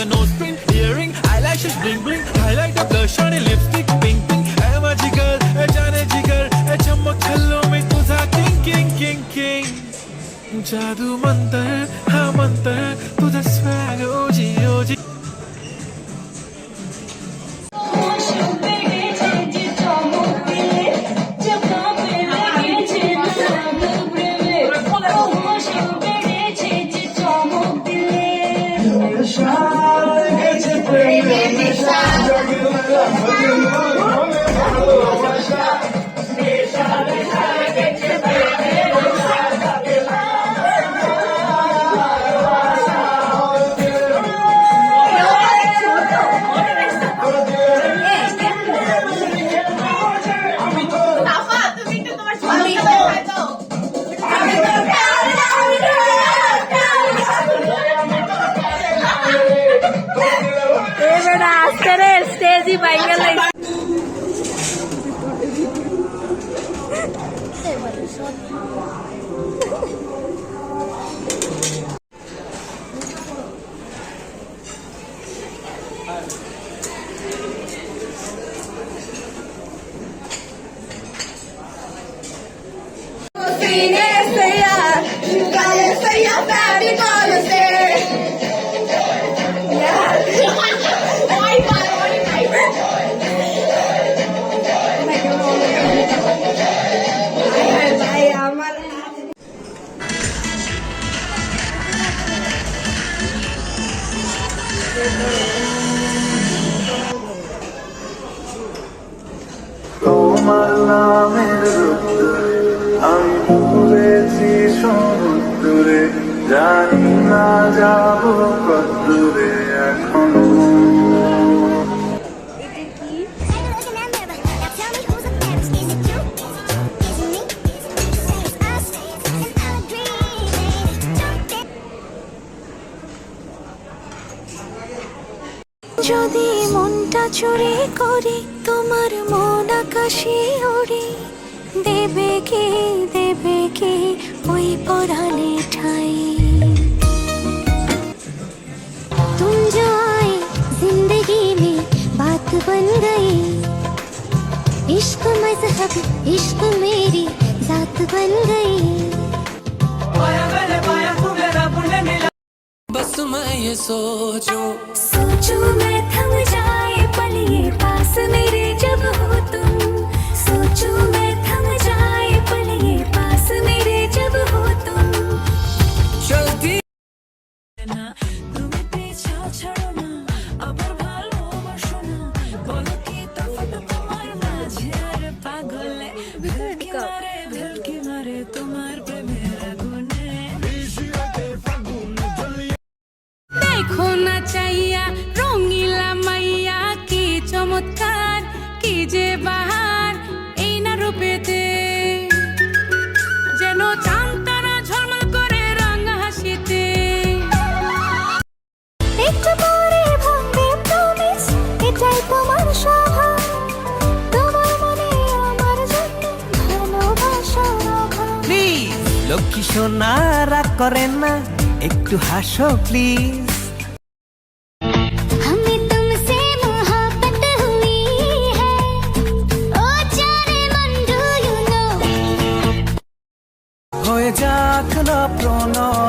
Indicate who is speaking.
Speaker 1: the nose print, earring, eyelashes bling bling, highlighter, blush on a lipstick, pink pink. Hey माझी girl, hey जाने जिगर, hey चमक छल्लों में तुझा king king king king. जादू मंतर, हा मंतर, तुझा swag ओजी ओजी.
Speaker 2: 买一个 যদি মনটা চুরি করি তোমার মন আকাশে ওড়ে দেবে কে দেবে কে ওই পরাণে ঠাই तुम जो आए जिंदगी में बात बन गई इश्क मजहब इश्क मेरी जात बन गई
Speaker 1: बस मैं ये सोचूं
Speaker 2: सोचूं मैं थम जाए पल ये पास मेरे जब हो तुम सोचूं मैं
Speaker 3: চাইয়া রঙিলা মাইয়া কি চমৎকার কি যে বাহার এই না রূপেতে। যেন চাঁদ তারা ঝলমল করে রাঙা হাসিতে।
Speaker 2: একটু পরে ভাঙবে প্রমিস এটাই তোমার স্বভাব মনে
Speaker 4: লক্ষ্মী সোনা রাগ করেন না একটু হাসো প্লিজ যাক না প্রণয়